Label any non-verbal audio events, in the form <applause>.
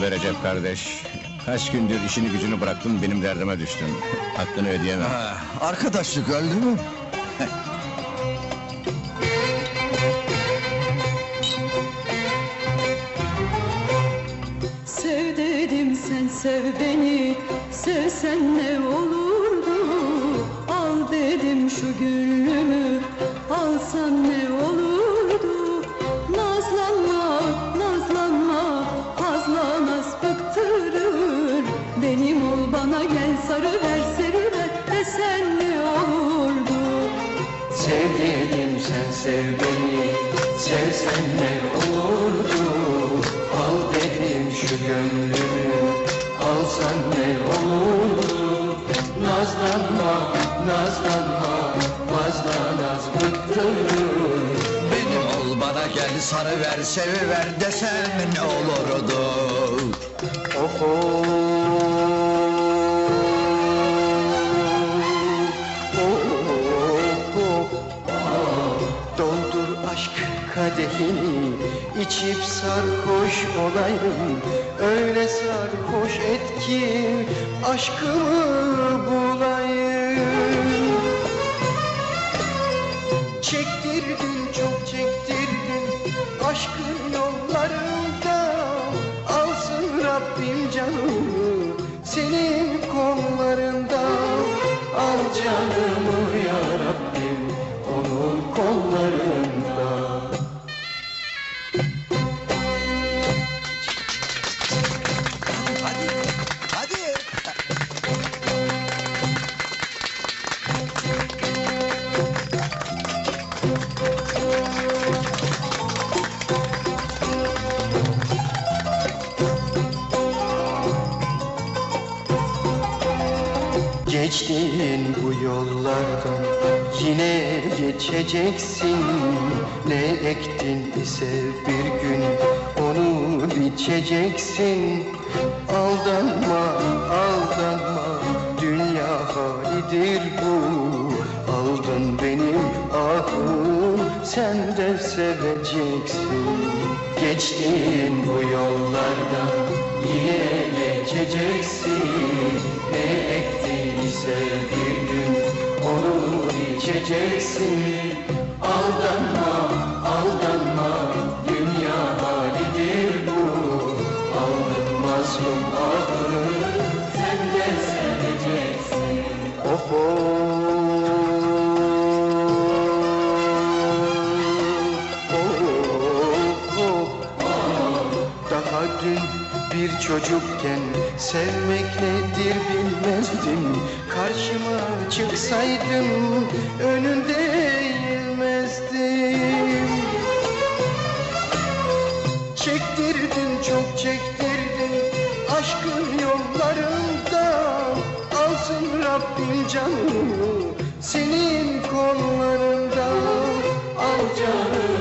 oldu be Recep kardeş. Kaç gündür işini gücünü bıraktın benim derdime düştün. Hakkını ödeyemem. Ha, arkadaşlık öldü mü? <laughs> Sev dedim sen sev beni Sevsen ne olurdu Al dedim şu gönlümü Alsan ne olurdu sev beni Sevsen ne olurdu? Al dedim şu gönlümü. Alsan ne olurdu? Nazlanma, nazlanma Fazla naz bıktırır. Benim ol bana gel sarı ver sevi ver desem ne olurdu? Oho kadehini içip sarhoş olayım Öyle sarhoş et ki aşkımı bulayım. Çektirdin çok çektirdin aşkın yollarında. Alsın Rabbim canımı senin kollarında. Al canımı yollardan yine geçeceksin. Ne ektin ise bir gün onu biçeceksin. Aldanma, aldanma, dünya halidir bu. Aldın benim ahım, sen de seveceksin. Geçtiğin bu yollardan yine geçeceksin. Ne ektiyse bir gün onu biçeceksin Aldanma, aldanma, dünya halidir bu. Aldın mazlum ahını, sen de seveceksin Oho. Daha dün bir çocukken sevmek nedir bilmezdim. Karşıma çıksaydın önünde eğilmezdim. Çektirdin çok çektirdin aşkın yollarında. Alsın Rabbim canımı senin kollarında. Al canım